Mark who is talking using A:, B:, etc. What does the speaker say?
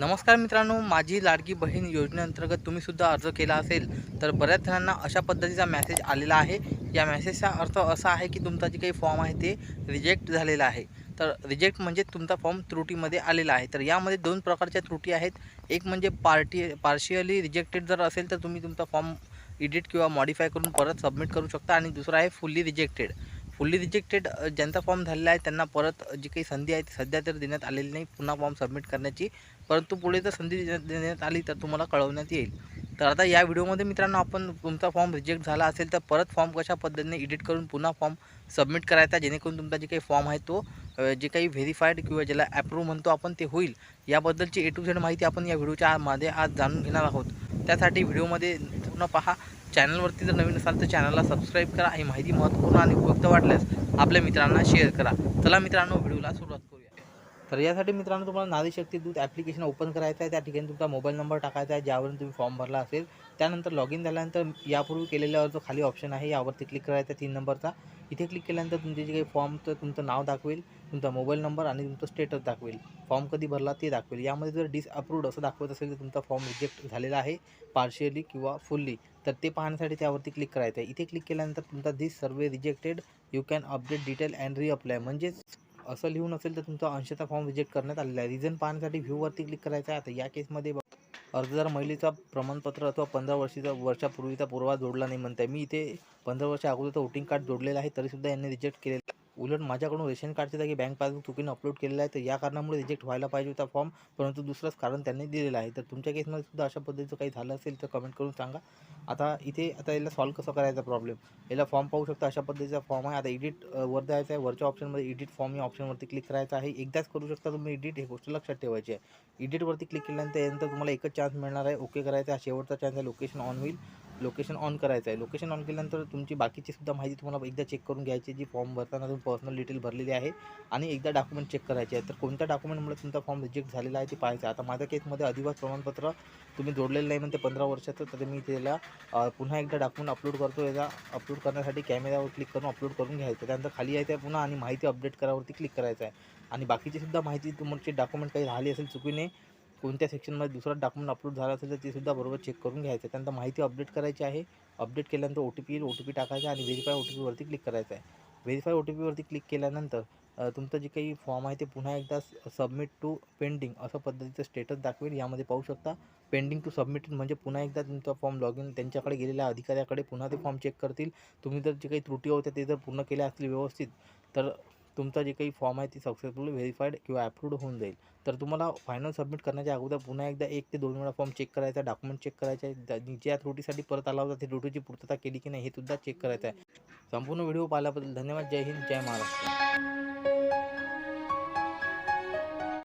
A: नमस्कार मित्रांनो माझी लाडकी बहीण योजनेअंतर्गत तुम्हीसुद्धा अर्ज केला असेल तर बऱ्याच जणांना अशा पद्धतीचा मॅसेज आलेला आहे. या मेसेजचा अर्थ असा आहे की तुमचा जे काही फॉर्म आहे ते रिजेक्ट झालेला आहे. तर रिजेक्ट म्हणजे तुमचा फॉर्म त्रुटीमध्ये आलेला आहे. तर यामध्ये दोन प्रकारच्या त्रुटी आहेत. एक म्हणजे पार्टी पार्शियली रिजेक्टेड जर असेल तर तुम्ही तुमचा फॉर्म एडिट किंवा मॉडिफाय करून परत सबमिट करू शकता. आणि दुसरा आहे फुल्ली रिजेक्टेड फुल्ली रिजेक्टेड ज्यांचा फॉर्म झालेला आहे. त्यांना परत जी काही संधी आहे ती सध्या तर देण्यात आलेली नाही. पुन्हा फॉर्म सबमिट करण्याची. परंतु पुढे जर संधी देण्यात देण्यात आली तर तुम्हाला कळवण्यात येईल. तर आता या व्हिडिओमध्ये मित्रांनो आपण तुमचा फॉर्म रिजेक्ट झाला असेल तर परत फॉर्म कशा पद्धतीने एडिट करून पुन्हा फॉर्म सबमिट करायचा जेणेकरून तुमचा जे काही फॉर्म आहे तो जे काही व्हेरीफाईड किंवा ज्याला ॲप्रूव्ह म्हणतो आपण ते होईल. याबद्दलची ए टू झेड माहिती आपण या व्हिडिओच्या मध्ये आज जाणून घेणार आहोत. त्यासाठी व्हिडिओमध्ये पूर्ण पहा. चॅनलवरती जर नवीन असाल तर चॅनलला सबस्क्राईब करा ही माहिती महत्त्वपूर्ण आणि उपयुक्त वाटल्यास आपल्या मित्रांना शेअर करा. चला मित्रांनो व्हिडिओला सुरुवात करूया. तर यासाठी मित्रांनो तुम्हाला नारी शक्ती दूत ॲप्लिकेशन ओपन करायचं आहे. त्या ठिकाणी तुमचा मोबाईल नंबर टाकायचा आहे ज्यावरून तुम्ही फॉर्म भरला असेल. त्यानंतर लॉग इन झाल्यानंतर यापूर्वी केलेल्यावर जो खाली ऑप्शन आहे यावरती क्लिक करायचा आहे तीन नंबरचा. इथे क्लिक केल्यानंतर तुमचे जे काही फॉर्म तर तुमचं नाव दाखवेल तुमचा मोबाईल नंबर आणि तुमचं स्टेटस दाखवेल. फॉर्म कधी भरला ते दाखवेल. यामध्ये जर डिसअप्रूव्ड असं दाखवत असेल तर तुमचा फॉर्म रिजेक्ट झालेला आहे पार्शियली किंवा फुल्ली. तर ते पाहण्यासाठी त्यावरती क्लिक करायचं आहे इथे क्लिक केल्यानंतर तुमचा this survey rejected you can update detail and reapply म्हणजेच असं लिहून असेल तर तुमचा अंशतः फॉर्म रिजेक्ट करण्यात आलेला आहे. रिझन पाहण्यासाठी व्ह्यूवरती क्लिक करायचं आहे आता या केसमध्ये बघ- अर्जदार महिलेचा प्रमाणपत्र अथवा पंधरा वर्षीचा वर्षापूर्वीचा पुरावा जोडला नाही म्हणताय. मी इथे पंधरा वर्षा अगोदरचं वोटिंग कार्ड जोडलेलं आहे. तरीसुद्धा यांनी रिजेक्ट केलेलं उलट माझ्याकडून रेशन कार्डच्या जागी बँक पासबुक चुकीनं अपलोड केलेलं आहे तर या कारणामुळे रिजेक्ट व्हायला पाहिजे होता फॉर्म परंतु दुसरंच कारण त्यांनी दिलेलं आहे. तर तुमच्या केसमध्ये सुद्धा अशा पद्धतीचं काही झालं असेल तर कमेंट करून सांगा. आता इथे आता याला सॉल्व कसं करायचा प्रॉब्लेम याला फॉर्म पाहू शकता अशा पद्धतीचा फॉर्म आहे. आता एडिट वर द्यायचा आहे. वरच्या ऑप्शनमध्ये एडिट फॉर्म या ऑप्शनवरती क्लिक करायचं आहे. एकदाच करू शकता तुम्ही एडिट हे गोष्ट लक्षात ठेवायची आहे. एडिटवरती क्लिक केल्यानंतर यानंतर तुम्हाला एकच चान्स मिळणार आहे. ओके करायचा आहे. शेवटचा चान्स आहे. लोकेशन ऑन होईल लोकेशन ऑन करायचं आहे. लोकेशन ऑन केल्यानंतर तुमची बाकीची सुद्धा माहिती तुम्हाला एकदा चेक करून घ्यायची जी फॉर्म भरताना तुम्ही पर्सनल डिटेल भरलेली आहे. आणि एकदा डॉक्युमेंट चेक करायचे आहे. तर कोणत्या डॉक्युमेंटमुळे तुमचा फॉर्म रिजेक्ट झालेला आहे ते पाहायचं आता माझ्या केसमध्ये अधिवास प्रमाणपत्र तुम्ही जोडलेलं नाही म्हणते पंधरा वर्षाचं तर मी त्याला पुन्हा एकदा डॉक्युमेंट अपलोड करतो. याचा अपलोड करण्यासाठी कॅमेऱ्यावर क्लिक करून अपलोड करून घ्यायचं. त्यानंतर खाली यायचं आहे पुन्हा आणि माहिती अपडेट करावरती क्लिक करायचं आहे. आणि बाकीची सुद्धा माहिती तुमची डॉक्युमेंट काही राहिली असेल चुकीने कोणत्या सेक्शनमध्ये दुसरा डॉक्युमेंट अपलोड झाला असेल तर ते सुद्धा बरोबर चेक करून घ्यायचं. आहे त्यानंतर माहिती अपडेट करायची आहे. अपडेट केल्यानंतर ओ टी पी येईल ओ टी पी टाकायचा आणि व्हेरीफाय ओ टी पीवरती क्लिक करायचं आहे. व्हेरीफाय ओ टी पीवरती क्लिक केल्यानंतर तुमचं जे काही फॉर्म आहे ते पुन्हा एकदा सबमिट टू पेंडिंग असं पद्धतीचं स्टेटस दाखवेल. यामध्ये पाहू शकता पेंडिंग टू सबमिट म्हणजे पुन्हा एकदा तुमचा फॉर्म लॉग इन त्यांच्याकडे गेलेल्या अधिकाऱ्याकडे पुन्हा ते फॉर्म चेक करतील. तुम्ही जर जे काही त्रुटी होत्या ते जर पूर्ण केल्या असतील व्यवस्थित तर तुमचा जे काही फॉर्म आहे ती सक्सेसफुल व्हेरीफाईड किंवा अप्रूव्ड होऊन जाईल. तर तुम्हाला फायनल सबमिट करण्याच्या अगोदर पुन्हा एकदा एक ते दोन वेळा फॉर्म चेक करायचा डॉक्युमेंट चेक करायचे आहे ज्या त्रुटीसाठी परत आला होता ते त्रुटीची पूर्तता केली की नाही हे सुद्धा चेक करायचं आहे. संपूर्ण व्हिडिओ पाहिल्याबद्दल धन्यवाद. जय हिंद जय महाराष्ट्र.